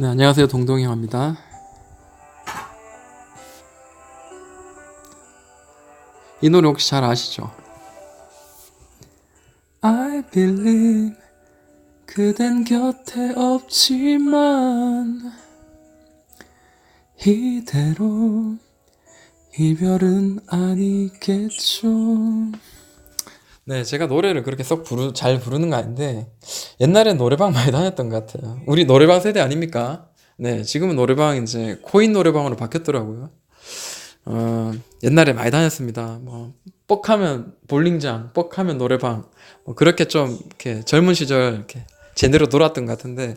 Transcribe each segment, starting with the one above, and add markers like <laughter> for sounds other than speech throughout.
네, 안녕하세요. 동동이입니다. 이 노래 혹시 잘 아시죠? I believe 그댄 곁에 없지만 이대로 이별은 아니겠죠. 네, 제가 노래를 그렇게 썩 부르, 잘 부르는 거 아닌데, 옛날엔 노래방 <laughs> 많이 다녔던 것 같아요. 우리 노래방 세대 아닙니까? 네, 지금은 노래방 이제 코인 노래방으로 바뀌었더라고요. 어, 옛날에 많이 다녔습니다. 뭐, 뻑하면 볼링장, 뻑하면 노래방, 뭐, 그렇게 좀, 이렇게 젊은 시절, 이렇게 제대로 놀았던 것 같은데,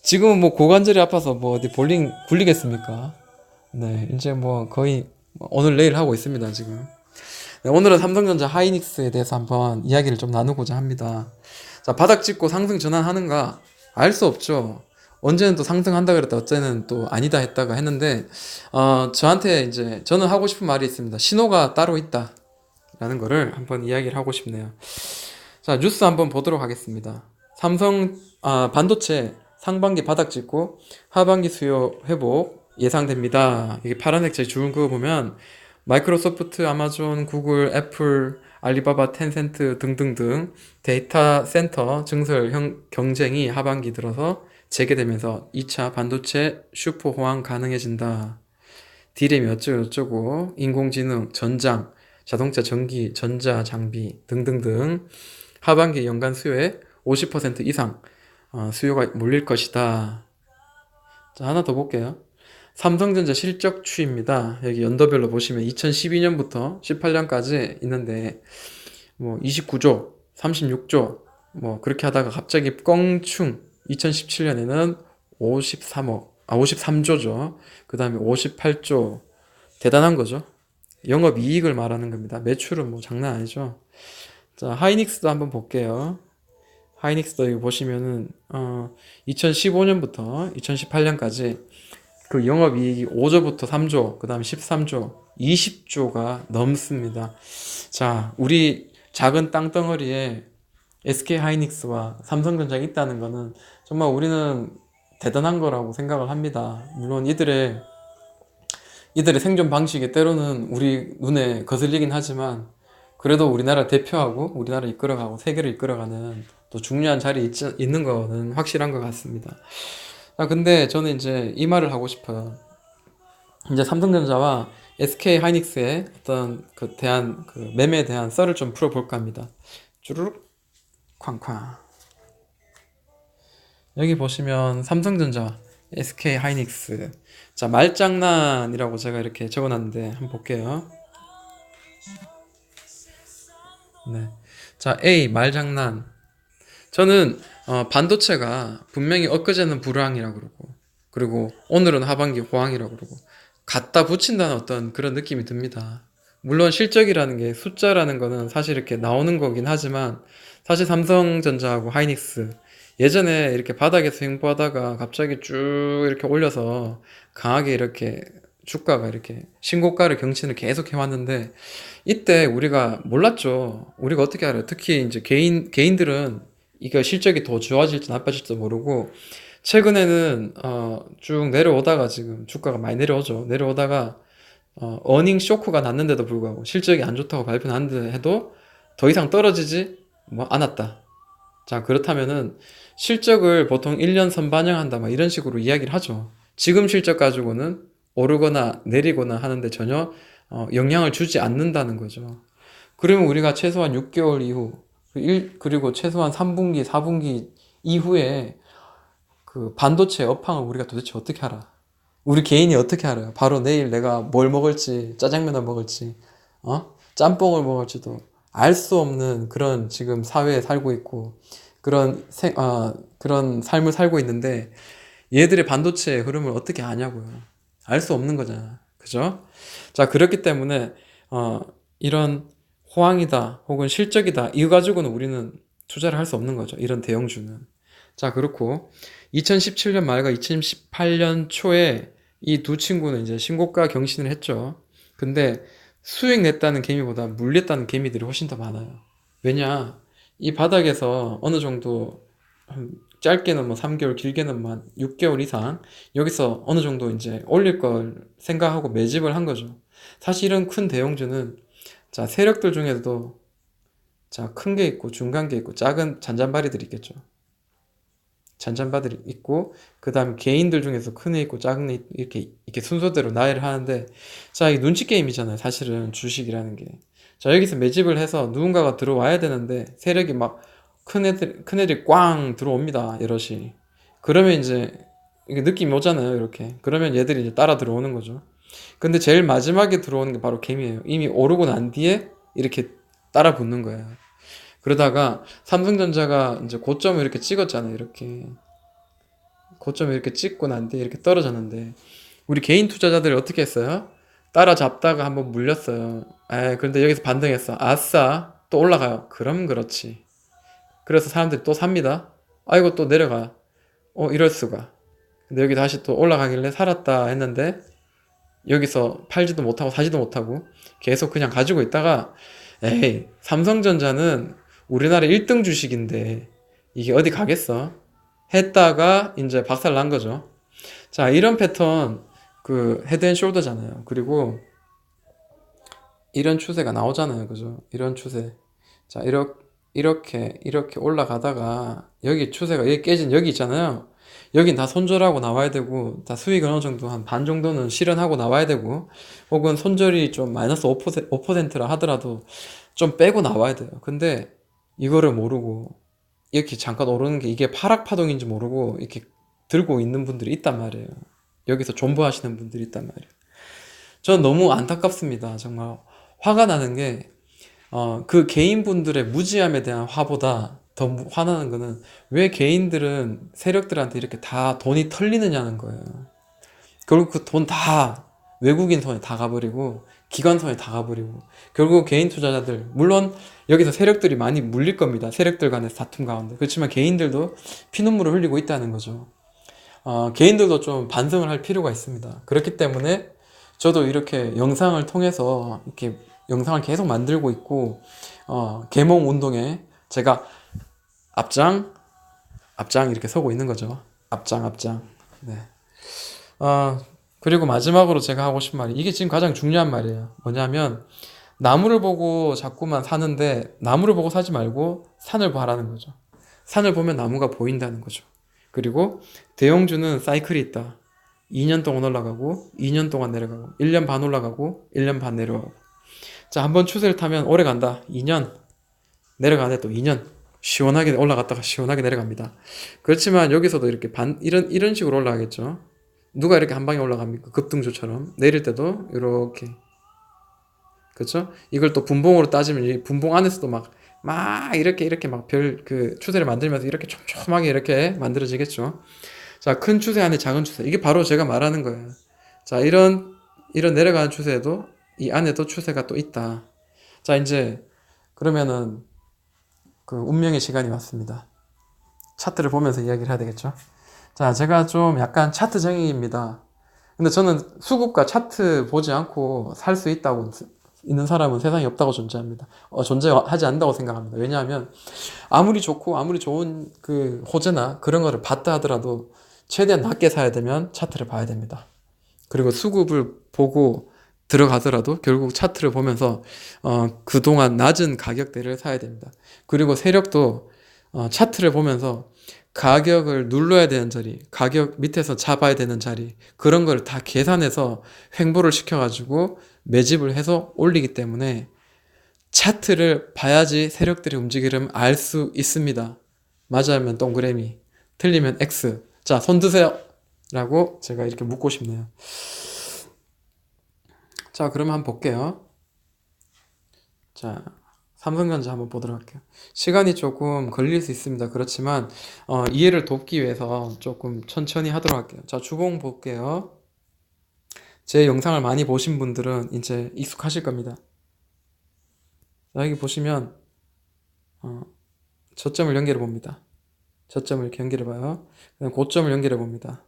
지금은 뭐 고관절이 아파서 뭐 어디 볼링 굴리겠습니까? 네, 이제 뭐 거의 뭐 오늘 내일 하고 있습니다, 지금. 네, 오늘은 삼성전자 하이닉스에 대해서 한번 이야기를 좀 나누고자 합니다. 자, 바닥 찍고 상승 전환하는가? 알 수 없죠. 언제는 또 상승한다 그랬다, 어제는 또 아니다 했다가 했는데, 어, 저한테 이제, 저는 하고 싶은 말이 있습니다. 신호가 따로 있다. 라는 거를 한번 이야기를 하고 싶네요. 자, 뉴스 한번 보도록 하겠습니다. 삼성, 아, 반도체 상반기 바닥 찍고 하반기 수요 회복 예상됩니다. 이게 파란색 제 주은 그거 보면 마이크로소프트, 아마존, 구글, 애플, 알리바바, 텐센트 등등등 데이터 센터 증설 형, 경쟁이 하반기 들어서 재개되면서 2차 반도체 슈퍼 호황 가능해진다. 디램이 어쩌고 저쩌고 인공지능, 전장, 자동차 전기, 전자 장비 등등등 하반기 연간 수요의 50% 이상 어, 수요가 몰릴 것이다. 자, 하나 더 볼게요. 삼성전자 실적 추이입니다. 여기 연도별로 보시면 2012년부터 18년까지 있는데 뭐 29조, 36조 뭐 그렇게 하다가 갑자기 껑충 2017년에는 53억, 아 53조죠. 그다음에 58조 대단한 거죠. 영업 이익을 말하는 겁니다. 매출은 뭐 장난 아니죠. 자, 하이닉스도 한번 볼게요. 하이닉스도 여기 보시면은 어 2015년부터 2018년까지 그 영업이익이 5조부터 3조, 그 다음에 13조, 20조가 넘습니다. 자, 우리 작은 땅덩어리에 SK 하이닉스와 삼성전자가 있다는 거는 정말 우리는 대단한 거라고 생각을 합니다. 물론 이들의 이들의 생존 방식이 때로는 우리 눈에 거슬리긴 하지만 그래도 우리나라 대표하고 우리나라 이끌어가고 세계를 이끌어가는 또 중요한 자리에 있, 있는 거는 확실한 것 같습니다. 아, 근데 저는 이제 이 말을 하고 싶어요. 이제 삼성전자와 SK 하이닉스의 어떤 그 대한 그 매매에 대한 썰을 좀 풀어볼까 합니다. 쭈루룩 쾅쾅. 여기 보시면 삼성전자, SK 하이닉스. 자, 말장난이라고 제가 이렇게 적어놨는데 한번 볼게요. 네. 자, A 말장난. 저는 어, 반도체가 분명히 엊그제는 불황이라고 그러고 그리고 오늘은 하반기 호황이라고 그러고 갖다 붙인다는 어떤 그런 느낌이 듭니다. 물론 실적이라는 게 숫자라는 거는 사실 이렇게 나오는 거긴 하지만 사실 삼성전자하고 하이닉스 예전에 이렇게 바닥에서 횡보하다가 갑자기 쭉 이렇게 올려서 강하게 이렇게 주가가 이렇게 신고가를 경신을 계속 해왔는데 이때 우리가 몰랐죠. 우리가 어떻게 알아요? 특히 이제 개인 개인들은 이거 실적이 더 좋아질지 나빠질지 모르고 최근에는 어, 쭉 내려오다가 지금 주가가 많이 내려오죠. 내려오다가 어, 어닝 쇼크가 났는데도 불구하고 실적이 안 좋다고 발표했는데 해도 더 이상 떨어지지 뭐 않았다. 자 그렇다면은 실적을 보통 1년 선반영한다 막 이런 식으로 이야기를 하죠. 지금 실적 가지고는 오르거나 내리거나 하는데 전혀 어, 영향을 주지 않는다는 거죠. 그러면 우리가 최소한 6개월 이후 그 일, 그리고 최소한 3분기, 4분기 이후에 그 반도체 업황을 우리가 도대체 어떻게 알아? 우리 개인이 어떻게 알아요? 바로 내일 내가 뭘 먹을지, 짜장면을 먹을지, 어? 짬뽕을 먹을지도 알 수 없는 그런 지금 사회에 살고 있고, 그런 생, 어, 그런 삶을 살고 있는데, 얘들의 반도체 흐름을 어떻게 아냐고요. 알 수 없는 거잖아. 그죠? 자, 그렇기 때문에, 어, 이런 호황이다 혹은 실적이다 이거 가지고는 우리는 투자를 할 수 없는 거죠. 이런 대형주는. 자 그렇고 2017년 말과 2018년 초에 이 두 친구는 이제 신고가 경신을 했죠. 근데 수익 냈다는 개미보다 물렸다는 개미들이 훨씬 더 많아요. 왜냐 이 바닥에서 어느 정도 짧게는 뭐 3개월, 길게는 뭐한 6개월 이상 여기서 어느 정도 이제 올릴 걸 생각하고 매집을 한 거죠. 사실은 큰 대형주는 자, 세력들 중에서도 자, 큰 게 있고 중간 게 있고 작은 잔잔바리들이 있겠죠. 잔잔바들이 있고 그다음 개인들 중에서 큰 애 있고 작은 애 있- 이렇게 이렇게 순서대로 나열을 하는데 자, 이게 눈치 게임이잖아요. 사실은 주식이라는 게. 자, 여기서 매집을 해서 누군가가 들어와야 되는데 세력이 막 큰 애들 큰 애들이 꽝 들어옵니다. 여럿이. 그러면 이제 이게 느낌이 오잖아요. 이렇게. 그러면 얘들이 이제 따라 들어오는 거죠. 근데 제일 마지막에 들어오는 게 바로 개미예요. 이미 오르고 난 뒤에 이렇게 따라 붙는 거예요. 그러다가 삼성전자가 이제 고점을 이렇게 찍었잖아요. 이렇게. 고점을 이렇게 찍고 난 뒤에 이렇게 떨어졌는데 우리 개인 투자자들이 어떻게 했어요? 따라잡다가 한번 물렸어요. 에, 그런데 여기서 반등했어. 아싸, 또 올라가요. 그럼 그렇지. 그래서 사람들이 또 삽니다. 아이고 또 내려가. 어, 이럴 수가. 근데 여기 다시 또 올라가길래 살았다 했는데 여기서 팔지도 못하고 사지도 못하고 계속 그냥 가지고 있다가 에이, 삼성전자는 우리나라 1등 주식인데 이게 어디 가겠어? 했다가 이제 박살 난 거죠. 자, 이런 패턴 그 헤드앤숄더잖아요. 그리고 이런 추세가 나오잖아요. 그죠? 이런 추세. 자, 이렇게 이렇게 이렇게 올라가다가 여기 추세가 여기 깨진 여기 있잖아요. 여긴 다 손절하고 나와야 되고 다 수익을 어느 정도 한 반 정도는 실현하고 나와야 되고 혹은 손절이 좀 마이너스 5%, 5%라 하더라도 좀 빼고 나와야 돼요. 근데 이거를 모르고 이렇게 잠깐 오르는 게 이게 파락 파동인지 모르고 이렇게 들고 있는 분들이 있단 말이에요. 여기서 존버하시는 분들이 있단 말이에요. 전 너무 안타깝습니다. 정말 화가 나는 게 어, 그 개인분들의 무지함에 대한 화보다 더 무- 화나는 거는 왜 개인들은 세력들한테 이렇게 다 돈이 털리느냐는 거예요. 결국 그 돈 다 외국인 손에 다 가버리고 기관 손에 다 가버리고 결국 개인 투자자들 물론 여기서 세력들이 많이 물릴 겁니다. 세력들 간의 다툼 가운데 그렇지만 개인들도 피눈물을 흘리고 있다는 거죠. 어, 개인들도 좀 반성을 할 필요가 있습니다. 그렇기 때문에 저도 이렇게 영상을 통해서 이렇게 영상을 계속 만들고 있고 어, 계몽 운동에 제가 앞장 앞장 이렇게 서고 있는 거죠. 앞장 앞장. 네. 어, 그리고 마지막으로 제가 하고 싶은 말이 이게 지금 가장 중요한 말이에요. 뭐냐면 나무를 보고 자꾸만 사는데 나무를 보고 사지 말고 산을 봐라는 거죠. 산을 보면 나무가 보인다는 거죠. 그리고 대형주는 사이클이 있다. 2년 동안 올라가고 2년 동안 내려가고 1년 반 올라가고 1년 반 내려가고 자, 한번 추세를 타면 오래 간다. 2년 내려가는데 또 2년 시원하게 올라갔다가 시원하게 내려갑니다. 그렇지만 여기서도 이렇게 반 이런 이런 식으로 올라가겠죠. 누가 이렇게 한 방에 올라갑니까? 급등주처럼 내릴 때도 이렇게 그렇죠? 이걸 또 분봉으로 따지면 이 분봉 안에서도 막 막 이렇게 이렇게 막 별 그 추세를 만들면서 이렇게 촘촘하게 이렇게 만들어지겠죠. 자, 큰 추세 안에 작은 추세. 이게 바로 제가 말하는 거예요. 자, 이런 이런 내려가는 추세도 이 안에도 추세가 또 있다. 자, 이제 그러면은 그 운명의 시간이 왔습니다. 차트를 보면서 이야기를 해야 되겠죠. 자, 제가 좀 약간 차트 정의입니다. 근데 저는 수급과 차트 보지 않고 살 수 있다고 있는 사람은 세상에 없다고 존재합니다. 어, 존재하지 않는다고 생각합니다. 왜냐하면 아무리 좋고 아무리 좋은 그 호재나 그런 거를 봤다 하더라도 최대한 낮게 사야 되면 차트를 봐야 됩니다. 그리고 수급을 보고 들어가더라도 결국 차트를 보면서 어, 그동안 낮은 가격대를 사야 됩니다. 그리고 세력도 어, 차트를 보면서 가격을 눌러야 되는 자리, 가격 밑에서 잡아야 되는 자리, 그런 걸 다 계산해서 횡보를 시켜가지고 매집을 해서 올리기 때문에 차트를 봐야지 세력들이 움직이려면 알 수 있습니다. 맞으면 동그라미, 틀리면 X. 자, 손 드세요. 라고 제가 이렇게 묻고 싶네요. 자, 그러면 한번 볼게요. 자, 삼성전자 한번 보도록 할게요. 시간이 조금 걸릴 수 있습니다. 그렇지만 어, 이해를 돕기 위해서 조금 천천히 하도록 할게요. 자, 주봉 볼게요. 제 영상을 많이 보신 분들은 이제 익숙하실 겁니다. 자, 여기 보시면 어, 저점을 연결해 봅니다. 저점을 연결해 봐요. 고점을 연결해 봅니다.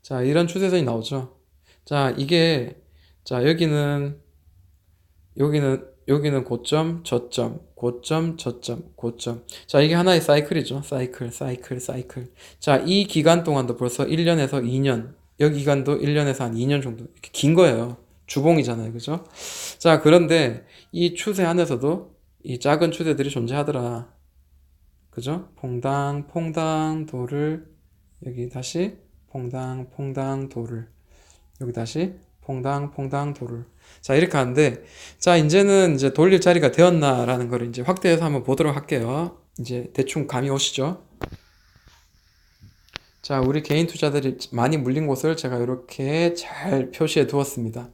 자, 이런 추세선이 나오죠. 자, 이게 자, 여기는 여기는 여기는 고점, 저점, 고점, 저점, 고점. 자, 이게 하나의 사이클이죠. 사이클, 사이클, 사이클. 자, 이 기간 동안도 벌써 1년에서 2년, 여기 기간도 1년에서 한 2년 정도 이렇게 긴 거예요. 주봉이잖아요. 그죠? 자, 그런데 이 추세 안에서도 이 작은 추세들이 존재하더라. 그죠? 퐁당, 퐁당, 도를, 여기 다시 퐁당, 퐁당, 도를. 여기 다시 퐁당, 퐁당, 도를. 자, 이렇게 하는데, 자, 이제는 이제 돌릴 자리가 되었나라는 걸 이제 확대해서 한번 보도록 할게요. 이제 대충 감이 오시죠? 자, 우리 개인 투자들이 많이 물린 곳을 제가 이렇게 잘 표시해 두었습니다.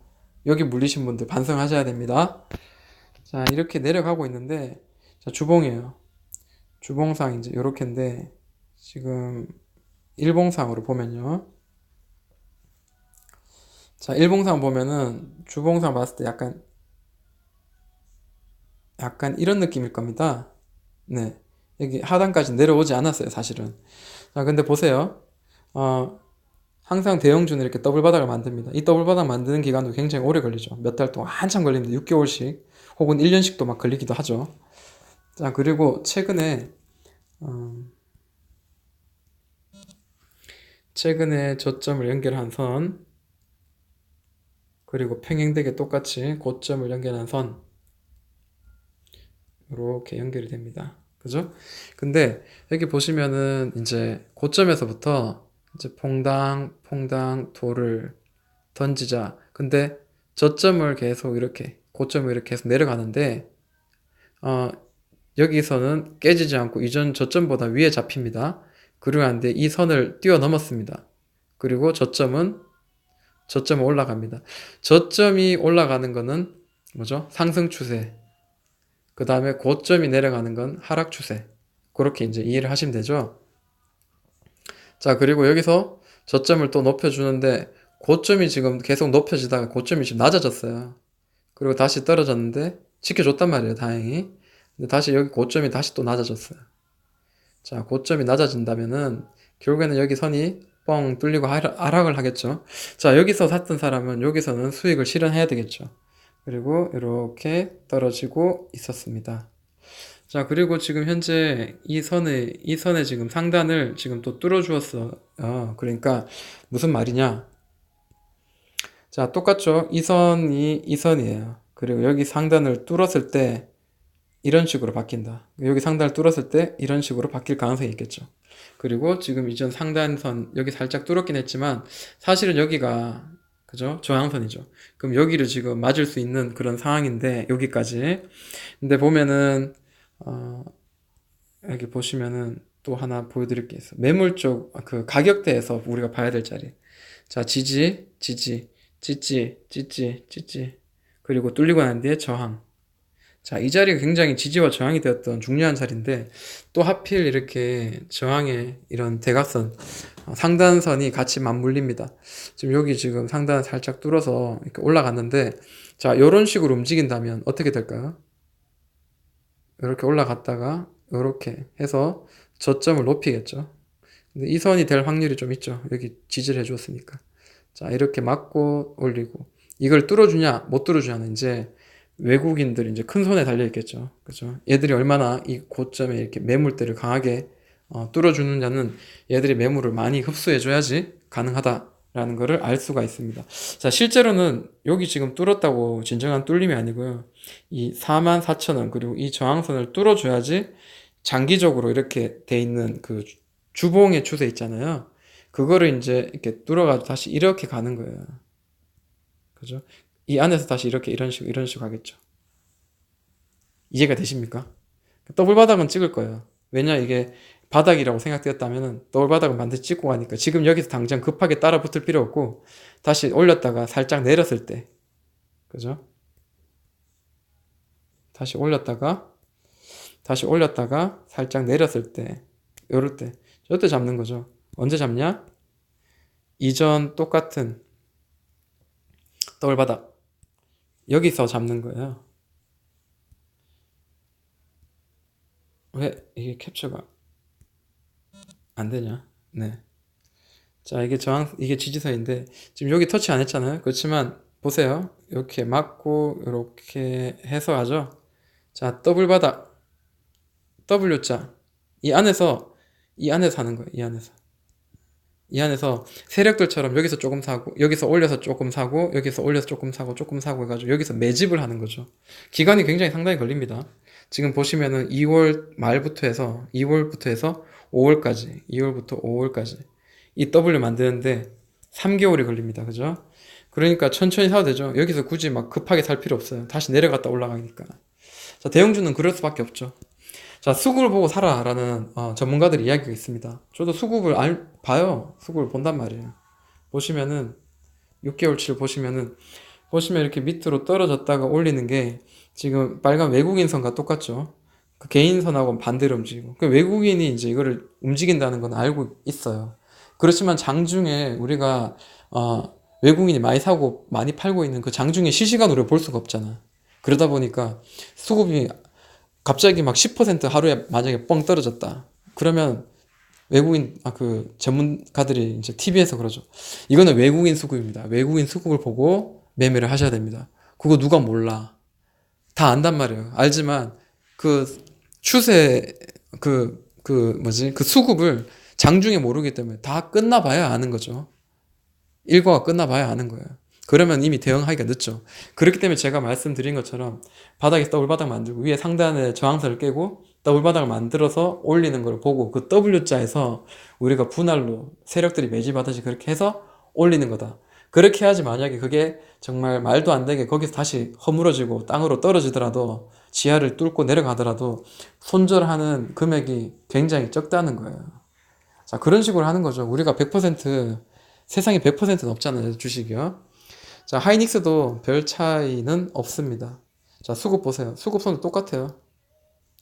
여기 물리신 분들 반성하셔야 됩니다. 자, 이렇게 내려가고 있는데, 자, 주봉이에요. 주봉상 이제 요렇게인데, 지금 일봉상으로 보면요. 자, 일봉상 보면은 주봉상 봤을 때 약간 약간 이런 느낌일 겁니다. 네. 여기 하단까지 내려오지 않았어요, 사실은. 자, 근데 보세요. 어, 항상 대형주는 이렇게 더블 바닥을 만듭니다. 이 더블 바닥 만드는 기간도 굉장히 오래 걸리죠. 몇 달 동안 한참 걸립니다. 6개월씩 혹은 1년씩도 막 걸리기도 하죠. 자, 그리고 최근에 어, 최근에 저점을 연결한 선 그리고 평행되게 똑같이 고점을 연결한 선 이렇게 연결이 됩니다. 그죠? 근데 여기 보시면은 이제 고점에서부터 이제 퐁당 퐁당 돌을 던지자. 근데 저점을 계속 이렇게 고점을 이렇게 계속 내려가는데 어 여기서는 깨지지 않고 이전 저점보다 위에 잡힙니다. 그러는데 이 선을 뛰어넘었습니다. 그리고 저점은 저점은 올라갑니다. 저점이 올라가는 거는 뭐죠? 상승 추세. 그 다음에 고점이 내려가는 건 하락 추세. 그렇게 이제 이해를 하시면 되죠. 자, 그리고 여기서 저점을 또 높여주는데 고점이 지금 계속 높여지다가 고점이 지금 낮아졌어요. 그리고 다시 떨어졌는데 지켜줬단 말이에요, 다행히. 근데 다시 여기 고점이 다시 또 낮아졌어요. 자, 고점이 낮아진다면은 결국에는 여기 선이 뻥 뚫리고 하락- 하락을 하겠죠. 자, 여기서 샀던 사람은 여기서는 수익을 실현해야 되겠죠. 그리고 이렇게 떨어지고 있었습니다. 자, 그리고 지금 현재 이 선에, 이 선에 지금 상단을 지금 또 뚫어 주었어. 어, 그러니까 무슨 말이냐? 자, 똑같죠? 이 선이 이 선이에요. 그리고 여기 상단을 뚫었을 때 이런 식으로 바뀐다. 여기 상단을 뚫었을 때 이런 식으로 바뀔 가능성이 있겠죠. 그리고 지금 이전 상단선 여기 살짝 뚫었긴 했지만 사실은 여기가 그죠? 저항선이죠. 그럼 여기를 지금 맞을 수 있는 그런 상황인데 여기까지. 근데 보면은 어, 여기 보시면은 또 하나 보여드릴 게 있어. 매물 쪽 그 가격대에서 우리가 봐야 될 자리. 자, 지지, 지지, 찌찌, 찌찌, 찌찌. 그리고 뚫리고 난 뒤에 저항. 자, 이 자리가 굉장히 지지와 저항이 되었던 중요한 자리인데 또 하필 이렇게 저항의 이런 대각선 어, 상단선이 같이 맞물립니다. 지금 여기 지금 상단 살짝 뚫어서 이렇게 올라갔는데 자, 이런 식으로 움직인다면 어떻게 될까요? 이렇게 올라갔다가 이렇게 해서 저점을 높이겠죠. 근데 이 선이 될 확률이 좀 있죠. 여기 지지를 해주었으니까. 자, 이렇게 맞고 올리고 이걸 뚫어주냐 못 뚫어주냐는 이제 외국인들이 이제 큰 손에 달려 있겠죠. 그죠? 얘들이 얼마나 이 고점에 이렇게 매물대를 강하게 어, 뚫어주느냐는 얘들이 매물을 많이 흡수해줘야지 가능하다라는 것을 알 수가 있습니다. 자, 실제로는 여기 지금 뚫었다고 진정한 뚫림이 아니고요. 이 44,000원 그리고 이 저항선을 뚫어줘야지 장기적으로 이렇게 돼 있는 그 주- 주봉의 추세 있잖아요. 그거를 이제 이렇게 뚫어가지고 다시 이렇게 가는 거예요. 그죠? 이 안에서 다시 이렇게 이런 식 이런 식으로 가겠죠. 이해가 되십니까? 더블 바닥은 찍을 거예요. 왜냐 이게 바닥이라고 생각되었다면은 더블 바닥을 반드시 찍고 가니까 지금 여기서 당장 급하게 따라 붙을 필요 없고 다시 올렸다가 살짝 내렸을 때 그죠? 다시 올렸다가 다시 올렸다가 살짝 내렸을 때 요럴 때 요때 잡는 거죠. 언제 잡냐? 이전 똑같은 더블 바닥 여기서 잡는 거예요. 왜 이게 캡처가 안 되냐? 네. 자, 이게 저항, 이게 지지선인데, 지금 여기 터치 안 했잖아요? 그렇지만, 보세요. 이렇게 맞고 이렇게 해서 하죠. 자, 더블 바닥 W자 이 안에서 이 안에서 하는 거예요. 이 안에서 이 안에서 세력들처럼 여기서 조금 사고 여기서 올려서 조금 사고 여기서 올려서 조금 사고 조금 사고 해가지고 여기서 매집을 하는 거죠. 기간이 굉장히 상당히 걸립니다. 지금 보시면은 2월 말부터 해서 2월부터 해서 5월까지 2월부터 5월까지 이 W 만드는데 3개월이 걸립니다. 그죠? 그러니까 천천히 사도 되죠. 여기서 굳이 막 급하게 살 필요 없어요. 다시 내려갔다 올라가니까. 자, 대형주는 그럴 수밖에 없죠. 자, 수급을 보고 사라라는 어, 전문가들 이야기가 있습니다. 저도 수급을 알, 봐요. 수급을 본단 말이에요. 보시면은 6개월치를 보시면은 보시면 이렇게 밑으로 떨어졌다가 올리는 게 지금 빨간 외국인 선과 똑같죠. 그 개인 선하고 반대로 움직이고 그 외국인이 이제 이거를 움직인다는 건 알고 있어요. 그렇지만 장중에 우리가 어, 외국인이 많이 사고 많이 팔고 있는 그 장중에 실시간으로 볼 수가 없잖아. 그러다 보니까 수급이 갑자기 막 10% 하루에 만약에 뻥 떨어졌다. 그러면 외국인 아 그 전문가들이 이제 TV에서 그러죠. 이거는 외국인 수급입니다. 외국인 수급을 보고 매매를 하셔야 됩니다. 그거 누가 몰라. 다 안단 말이에요. 알지만 그 추세 그그 뭐지 그 수급을 장중에 모르기 때문에 다 끝나 봐야 아는 거죠. 일과가 끝나 봐야 아는 거예요. 그러면 이미 대응하기가 늦죠. 그렇기 때문에 제가 말씀드린 것처럼 바닥에 더블 바닥 만들고 위에 상단에 저항선을 깨고 더블 바닥을 만들어서 올리는 걸 보고 그 W자에서 우리가 분할로 세력들이 매집하듯이 그렇게 해서 올리는 거다. 그렇게 해야지 만약에 그게 정말 말도 안 되게 거기서 다시 허물어지고 땅으로 떨어지더라도 지하를 뚫고 내려가더라도 손절하는 금액이 굉장히 적다는 거예요. 자, 그런 식으로 하는 거죠. 우리가 100% 세상에 100%는 없잖아요, 주식이요. 자, 하이닉스도 별 차이는 없습니다. 자, 수급 보세요. 수급 선도 똑같아요.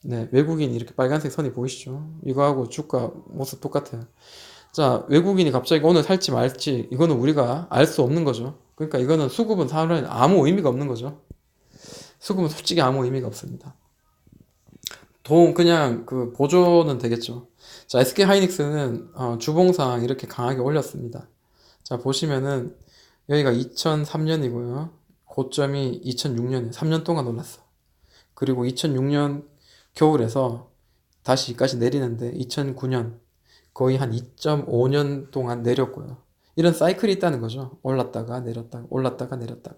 네, 외국인 이렇게 빨간색 선이 보이시죠? 이거하고 주가 모습 똑같아요. 자, 외국인이 갑자기 오늘 살지 말지, 이거는 우리가 알 수 없는 거죠. 그러니까 이거는 수급은 사람은 아무 의미가 없는 거죠. 수급은 솔직히 아무 의미가 없습니다. 돈, 그냥 그 보조는 되겠죠. 자, SK 하이닉스는 어, 주봉상 이렇게 강하게 올렸습니다. 자, 보시면은 여기가 2003년이고요. 고점이 2006년에 3년 동안 올랐어. 그리고 2006년 겨울에서 다시 여기까지 내리는데 2009년 거의 한 2.5년 동안 내렸고요. 이런 사이클이 있다는 거죠. 올랐다가 내렸다가 올랐다가 내렸다가.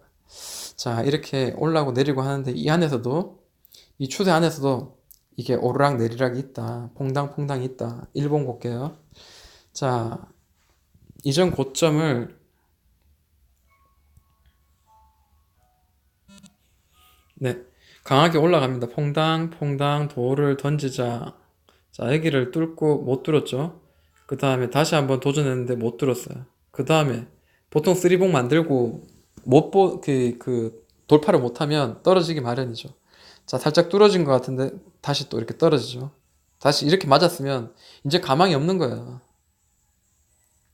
자, 이렇게 올라고 내리고 하는데 이 안에서도 이 추세 안에서도 이게 오르락 내리락이 있다. 퐁당퐁당이 있다. 일본 볼게요. 자, 이전 고점을 네. 강하게 올라갑니다. 퐁당 퐁당 돌을 던지자. 자, 여기를 뚫고 못 뚫었죠. 그 다음에 다시 한번 도전했는데 못 뚫었어요. 그 다음에 보통 쓰리봉 만들고 못 보, 그, 그, 돌파를 못하면 떨어지기 마련이죠. 자, 살짝 뚫어진 것 같은데 다시 또 이렇게 떨어지죠. 다시 이렇게 맞았으면 이제 가망이 없는 거예요.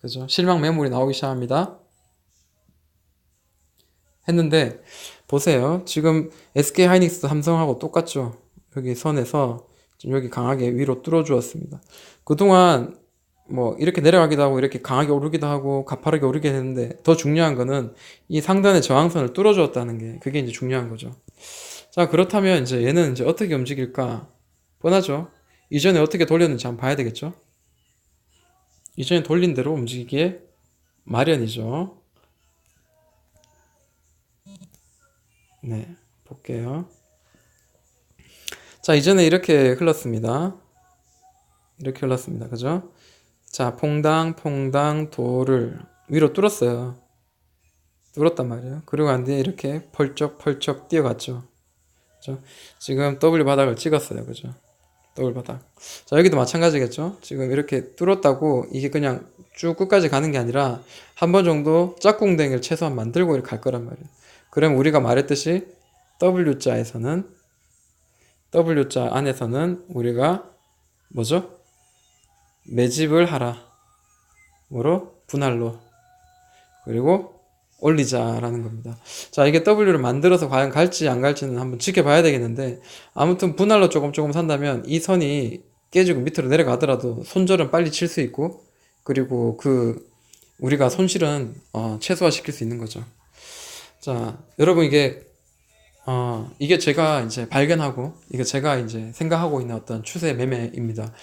그죠? 실망 매물이 나오기 시작합니다. 했는데 보세요. 지금 SK 하이닉스 삼성하고 똑같죠. 여기 선에서 지금 여기 강하게 위로 뚫어 주었습니다. 그동안 뭐 이렇게 내려가기도 하고 이렇게 강하게 오르기도 하고 가파르게 오르게 되는데 더 중요한 거는 이 상단의 저항선을 뚫어 주었다는 게 그게 이제 중요한 거죠. 자, 그렇다면 이제 얘는 이제 어떻게 움직일까? 뻔하죠. 이전에 어떻게 돌렸는지 한번 봐야 되겠죠. 이전에 돌린 대로 움직이기에 마련이죠. 네, 볼게요. 자, 이전에 이렇게 흘렀습니다. 이렇게 흘렀습니다. 그죠? 자, 퐁당, 퐁당, 돌을 위로 뚫었어요. 뚫었단 말이에요. 그리고 안 뒤에 이렇게 펄쩍 펄쩍 뛰어갔죠. 그죠? 지금 W 바닥을 찍었어요. 그죠? W 바닥. 자, 여기도 마찬가지겠죠? 지금 이렇게 뚫었다고 이게 그냥 쭉 끝까지 가는 게 아니라 한 번 정도 짝꿍댕이를 최소한 만들고 갈 거란 말이에요. 그럼 우리가 말했듯이 W자에서는 W자 안에서는 우리가 뭐죠? 매집을 하라. 뭐로? 분할로. 그리고 올리자라는 겁니다. 자, 이게 W를 만들어서 과연 갈지 안 갈지는 한번 지켜봐야 되겠는데, 아무튼 분할로 조금 조금 산다면 이 선이 깨지고 밑으로 내려가더라도 손절은 빨리 칠 수 있고, 그리고 그, 우리가 손실은 어, 최소화 시킬 수 있는 거죠. 자, 여러분 이게 어, 이게 제가 이제 발견하고 이게 제가 이제 생각하고 있는 어떤 추세 매매입니다.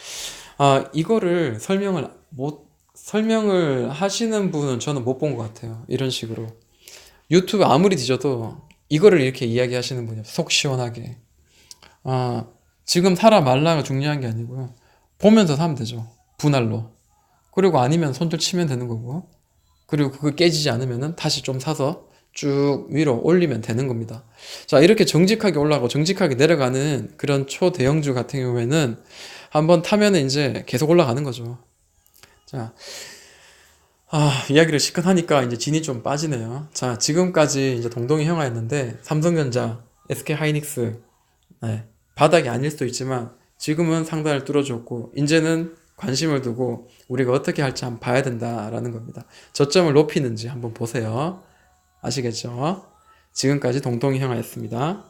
아, 이거를 설명을 못 설명을 하시는 분은 저는 못 본 것 같아요. 이런 식으로 유튜브 아무리 뒤져도 이거를 이렇게 이야기하시는 분이. 속 시원하게. 아, 지금 살아 말라가 중요한 게 아니고요. 보면서 사면 되죠. 분할로. 그리고 아니면 손절 치면 되는 거고. 그리고 그거 깨지지 않으면은 다시 좀 사서 쭉 위로 올리면 되는 겁니다. 자, 이렇게 정직하게 올라가고 정직하게 내려가는 그런 초대형주 같은 경우에는 한번 타면은 이제 계속 올라가는 거죠. 자, 아, 이야기를 시큰 하니까 이제 진이 좀 빠지네요. 자, 지금까지 이제 동동이 형아였는데 삼성전자, SK 하이닉스, 네, 바닥이 아닐 수도 있지만 지금은 상단을 뚫어줬고 이제는 관심을 두고 우리가 어떻게 할지 한번 봐야 된다라는 겁니다. 저점을 높이는지 한번 보세요. 아시겠죠? 지금까지 동동이 형아였습니다.